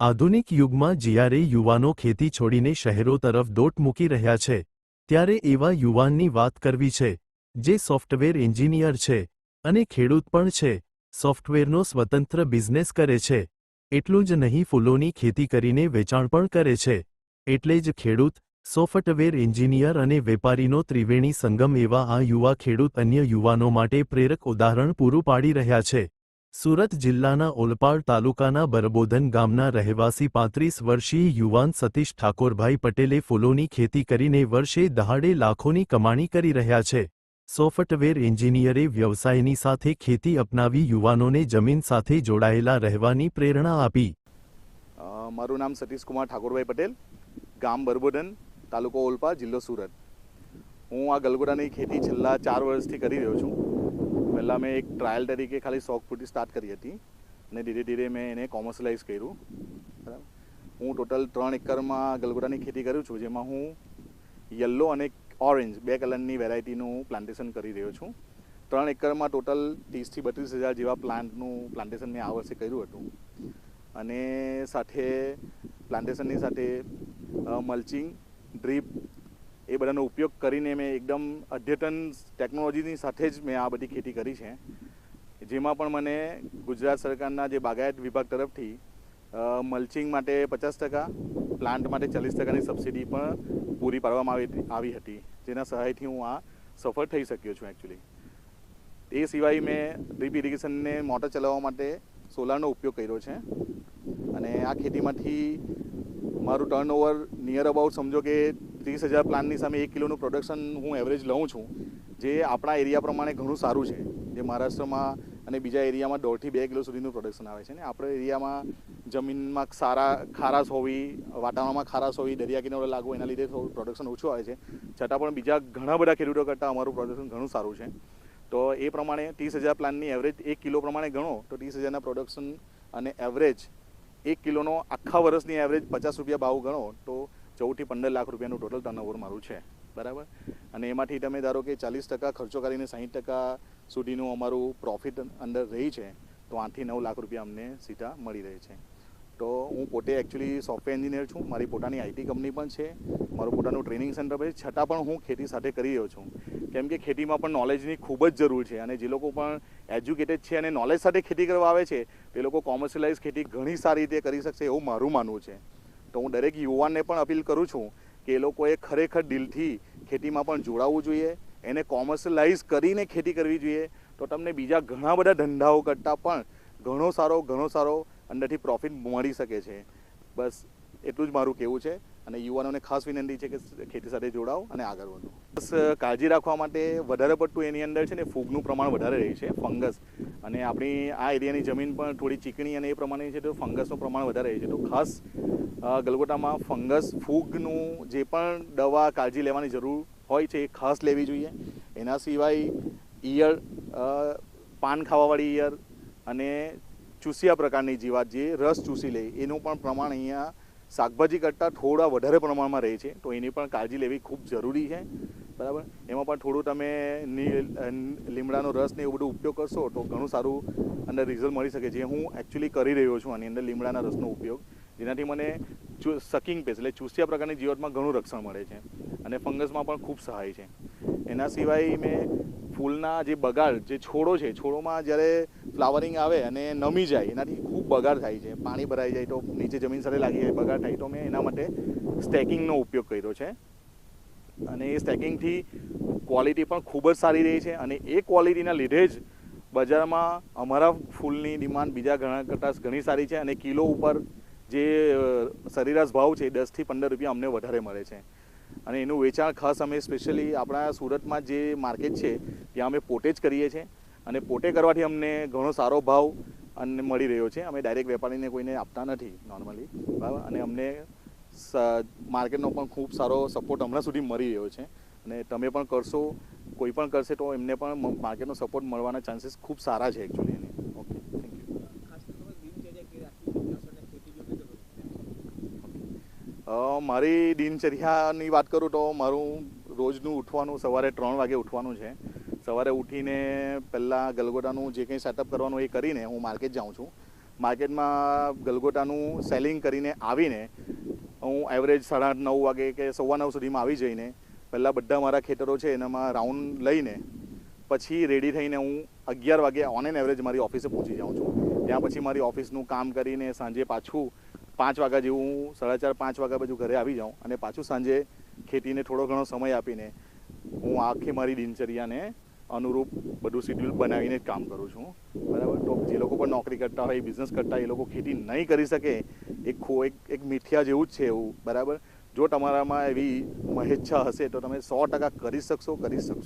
આધુનિક યુગમાં જ્યારે યુવાનો ખેતી છોડીને શહેરો તરફ દોટ મૂકી રહ્યા છે, ત્યારે એવા યુવાનની વાત કરવી છે, જે સોફ્ટવેર એન્જિનિયર છે અને ખેડૂત પણ છે, સોફ્ટવેરનો સ્વતંત્ર બિઝનેસ કરે છે. એટલું જ નહીં, ફૂલોની ખેતી કરીને વેચાણ પણ કરે છે. એટલે જ ખેડૂત, સોફ્ટવેર એન્જિનિયર અને વેપારીનો ત્રિવેણી સંગમ એવા આ યુવા ખેડૂત અન્ય યુવાનો માટે પ્રેરક ઉદાહરણ પૂરું પાડી રહ્યા છે. સુરત જિલ્લાના ઓલપાડ તાલુકાના બરબોધન ગામના રહેવાસી પાંત્રીસ વર્ષીય યુવાન સતીશ ઠાકોરભાઈ પટેલે ફૂલોની ખેતી કરીને વર્ષે દહાડે લાખોની કમાણી કરી રહ્યા છે. સોફ્ટવેર એન્જિનિયરે વ્યવસાયની સાથે ખેતી અપનાવી યુવાનોને જમીન સાથે જોડાયેલા રહેવાની પ્રેરણા આપી. મારું નામ સતીશ કુમાર ઠાકોરભાઈ પટેલ, ગામ બરબોડન તાલુકો ઓલપા જિલ્લો સુરત. હું આ ગલગોડાની ખેતી છેલ્લા ચાર વર્ષથી કરી રહ્યો છું. પહેલાં મેં એક ટ્રાયલ તરીકે ખાલી શોખ પૂરતી સ્ટાર્ટ કરી હતી અને ધીરે ધીરે મેં એને કોમર્શિયલાઇઝ કર્યું. બરાબર? હું ટોટલ ત્રણ એકરમાં ગલગોટાની ખેતી કરું છું, જેમાં હું યલો અને ઓરેન્જ બે કલરની વેરાયટીનું પ્લાન્ટેશન કરી રહ્યો છું. ત્રણ એકરમાં ટોટલ ત્રીસથી બત્રીસ હજાર જેવા પ્લાન્ટનું પ્લાન્ટેશન મેં આ વર્ષે કર્યું હતું. અને સાથે પ્લાન્ટેશનની સાથે મલ્ચિંગ ડ્રીપ એ બધાનો ઉપયોગ કરીને મેં એકદમ અદ્યતન ટેકનોલોજીની સાથે જ મેં આ બધી ખેતી કરી છે. જેમાં પણ મને ગુજરાત સરકારના જે બાગાયત વિભાગ તરફથી મલ્ચિંગ માટે પચાસ ટકા પ્લાન્ટ માટે ચાલીસ ટકાની સબસિડી પણ પૂરી પાડવામાં આવી હતી જેના સહાયથી હું આ સફળ થઈ શક્યો છું એકચ્યુઅલી એ સિવાય મેં ડ્રીપ ઇરિગેશનને મોટર ચલાવવા માટે સોલારનો ઉપયોગ કર્યો છે. અને આ ખેતીમાંથી મારું ટર્નઓવર નિયર અબાઉટ સમજો કે ત્રીસ હજાર પ્લાનની સામે એક કિલોનું પ્રોડક્શન હું એવરેજ લઉં છું, જે આપણા એરિયા પ્રમાણે ઘણું સારું છે. જે મહારાષ્ટ્રમાં અને બીજા એરિયામાં દોઢથી બે કિલો સુધીનું પ્રોડક્શન આવે છે. ને આપણા એરિયામાં જમીનમાં સારા ખારાશ હોવી, વાતાવરણમાં ખારાશ હોવી, દરિયા કિનારો લાગવું, એના લીધે થોડું પ્રોડક્શન ઓછું આવે છે. છતાં પણ બીજા ઘણા બધા ખેડૂતો કરતાં અમારું પ્રોડક્શન ઘણું સારું છે. તો એ પ્રમાણે ત્રીસ હજાર પ્લાનની એવરેજ એક કિલો પ્રમાણે ગણો, તો ત્રીસ હજારના પ્રોડક્શન અને એવરેજ એક કિલોનો આખા વર્ષની એવરેજ પચાસ રૂપિયા ભાવ ગણો, તો ચૌદથી પંદર લાખ રૂપિયાનું ટોટલ ટર્નઓવર મારું છે. બરાબર? અને એમાંથી તમે ધારો કે ચાલીસ ટકા ખર્ચો કરીને સાહીઠ ટકા સુધીનું અમારું પ્રોફિટ અંદર રહી છે, તો આઠથી નવ લાખ રૂપિયા અમને સીધા મળી રહે છે. તો હું પોતે એકચ્યુઅલી સોફ્ટવેર એન્જિનિયર છું, મારી પોતાની આઈટી કંપની પણ છે, મારું પોતાનું ટ્રેનિંગ સેન્ટર પણ છે, છતાં પણ હું ખેતી સાથે કરી રહ્યો છું. કેમ કે ખેતીમાં પણ નોલેજની ખૂબ જ જરૂર છે અને જે લોકો પણ એજ્યુકેટેડ છે અને નોલેજ સાથે ખેતી કરવા આવે છે, તે લોકો કોમર્શિયલાઇઝ ખેતી ઘણી સારી રીતે કરી શકશે એવું મારું માનવું છે. તો હું દરેક યુવાનને પણ અપીલ કરું છું કે એ લોકોએ ખરેખર દિલથી ખેતીમાં પણ જોડાવવું જોઈએ, એને કોમર્શિયલાઇઝ કરીને ખેતી કરવી જોઈએ. તો તમને બીજા ઘણા બધા ધંધાઓ કરતાં પણ ઘણો સારો ઘણો સારો અંદરથી પ્રોફિટ મળી શકે છે. બસ, એટલું જ મારું કહેવું છે. અને યુવાનોને ખાસ વિનંતી છે કે ખેતી સાથે જોડાઓ અને આગળ વધો. બસ કાળજી રાખવા માટે વધારે પડતું એની અંદર છે ને ફૂગનું પ્રમાણ વધારે રહે છે, ફંગસ. અને આપણી આ એરિયાની જમીન પણ થોડી ચીકણી અને એ પ્રમાણે છે તો ફંગસનું પ્રમાણ વધારે રહે છે. તો ખાસ ગલગોટામાં ફંગસ, ફૂગનું જે પણ દવા કાળજી લેવાની જરૂર હોય છે એ ખાસ લેવી જોઈએ. એના સિવાય ઈયળ પાન ખાવાવાળી ઈયળ અને ચૂસિયા પ્રકારની જીવાત જે રસ ચૂસી લે, એનું પણ પ્રમાણ અહીંયા શાકભાજી કરતાં થોડા વધારે પ્રમાણમાં રહે છે, તો એની પણ કાળજી લેવી ખૂબ જરૂરી છે. બરાબર? એમાં પણ થોડું તમે લીમડાનો રસ ને એવું બધું ઉપયોગ કરશો, તો ઘણું સારું અંદર રિઝલ્ટ મળી શકે. જે હું એકચ્યુઅલી કરી રહ્યો છું, આની અંદર લીમડાના રસનો ઉપયોગ, જેનાથી મને સકિંગ પેસ એટલે ચૂસ્યા પ્રકારની જીવનમાં ઘણું રક્ષણ મળે છે અને ફંગસમાં પણ ખૂબ સહાય છે. એના સિવાય મેં ફૂલના જે બગાડ, જે છોડો છે, છોડોમાં જ્યારે ફ્લાવરિંગ આવે અને નમી જાય, એનાથી બગાડ થાય છે. પાણી ભરાઈ જાય તો નીચે જમીન સાથે લાગી જાય, બગાડ થાય. તો મેં એના માટે સ્ટેકિંગનો ઉપયોગ કર્યો છે. અને એ સ્ટેકિંગથી ક્વોલિટી પણ ખૂબ જ સારી રહી છે અને એ ક્વોલિટીના લીધે જ બજારમાં અમારા ફૂલની ડિમાન્ડ બીજા ઘણા કરતાં ઘણી સારી છે અને કિલો ઉપર જે સરેરાશ ભાવ છે દસથી પંદર રૂપિયા અમને વધારે મળે છે. અને એનું વેચાણ ખાસ અમે સ્પેશિયલી આપણા સુરતમાં જે માર્કેટ છે, ત્યાં અમે પોતે જ કરીએ છીએ. અને પોતે કરવાથી અમને ઘણો સારો ભાવ અને મળી રહ્યો છે. અમે ડાયરેક્ટ વેપારીને કોઈને આપતા નથી નોર્મલી બરાબર? અને અમને માર્કેટનો પણ ખૂબ સારો સપોર્ટ હમણાં સુધી મળી રહ્યો છે. અને તમે પણ કરશો, કોઈ પણ કરશે તો એમને પણ માર્કેટનો સપોર્ટ મળવાના ચાન્સીસ ખૂબ સારા છે એકચ્યુઅલી એને. ઓકે થેન્ક યુ મારી દિનચર્યાની વાત કરું તો મારું રોજનું ઉઠવાનું સવારે ત્રણ વાગે ઉઠવાનું છે. સવારે ઉઠીને પહેલાં ગલગોટાનું જે કંઈ સેટઅપ કરવાનું એ કરીને હું માર્કેટ જાઉં છું. માર્કેટમાં ગલગોટાનું સેલિંગ કરીને આવીને હું એવરેજ સાડા આઠ, નવ વાગે કે સવા નવ સુધીમાં આવી જઈને પહેલાં બધા મારા ખેતરો છે એનામાં રાઉન્ડ લઈને પછી રેડી થઈને હું અગિયાર વાગે ઓન એન એવરેજ મારી ઓફિસે પહોંચી જાઉં છું. ત્યાં પછી મારી ઓફિસનું કામ કરીને સાંજે પાછું પાંચ વાગ્યા જેવું હું સાડા ચાર, પાંચ વાગ્યા બાજુ ઘરે આવી જાઉં અને પાછું સાંજે ખેતીને થોડો ઘણો સમય આપીને હું આખી મારી દિનચર્યાને અનુરૂપ બધું શિડ્યુલ બનાવીને જ કામ કરું છું. બરાબર? તો જે લોકો પણ નોકરી કરતા હોય બિઝનેસ કરતા એ લોકો ખેતી નહીં કરી શકે. એક ખો, એક એક મીઠિયા જેવું જ છે એવું. બરાબર? જો તમારામાં એવી મહેચ્છા હશે, તો તમે સો ટકા કરી શકશો કરી શકશો.